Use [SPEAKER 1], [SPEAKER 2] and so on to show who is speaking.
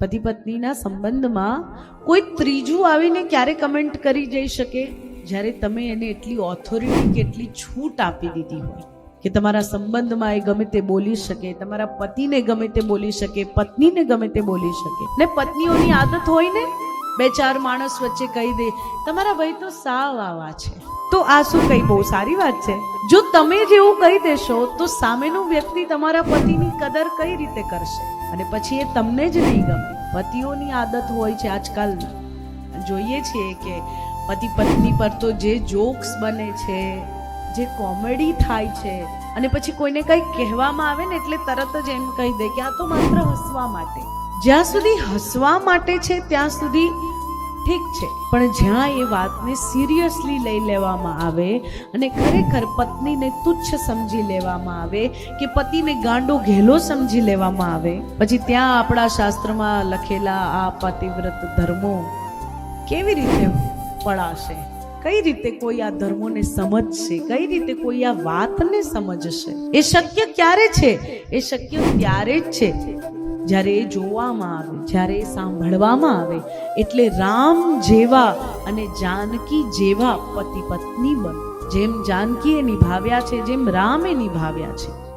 [SPEAKER 1] પતિ પત્નીના સંબંધમાં કોઈ ત્રીજું આવીને ક્યારે કમેન્ટ કરી જઈ શકે? જ્યારે તમે એને એટલી ઓથોરિટી કે એટલી છૂટ આપી દીધી હોય કે તમારા સંબંધમાં એ ગમે તે બોલી શકે, તમારા પતિને ગમે તે બોલી શકે, પત્નીને ગમે તે બોલી શકે. ને પત્નીઓની આદત હોય ને, બે ચાર માણસ વચ્ચે કહી દે, તમારા ભાઈ તો સાવ આવા છે. તો આ શું કઈ બહુ સારી વાત છે? જો તમે જેવું કહી દેશો, તો સામેનો વ્યક્તિ તમારા પતિની કદર કઈ રીતે કરશે? અને પછી એ તમને જ નહીં ગમે. પતિઓની આદત હોય છે આજકાલ જોઈએ છીએ કે પતિ પત્ની પર તો જે જોક્સ બને છે, જે કોમેડી થાય છે, અને પછી કોઈને કંઈ કહેવામાં આવે ને એટલે તરત જ એમ કહી દે કે આ તો માત્ર હસવા માટે. જ્યાં સુધી હસવા માટે છે, ત્યાં સુધી ઠીક છે, પણ જ્યાં એ વાતને સિરિયસલી લઈ લેવામાં આવે અને ખરેખર પત્નીને તુચ્છ સમજી લેવામાં આવે કે પતિને ગાંડો ઘેલો સમજી લેવામાં આવે, પછી ત્યાં આપણા શાસ્ત્રમાં લખેલા આ પતિવ્રત ધર્મો કેવી રીતે પડાશે? કઈ રીતે કોઈ આ ધર્મોને સમજશે? કઈ રીતે કોઈ આ વાતને સમજશે? એ શક્ય ક્યારે છે? એ શક્ય ત્યારે જ છે. જ્યારે એ જોવામાં આવે, જ્યારે એ સાંભળવામાં આવે, એટલે રામ જેવા અને જાનકી જેવા પતિ પત્ની બનો. જેમ જાનકીએ નિભાવ્યા છે, જેમ રામે નિભાવ્યા છે.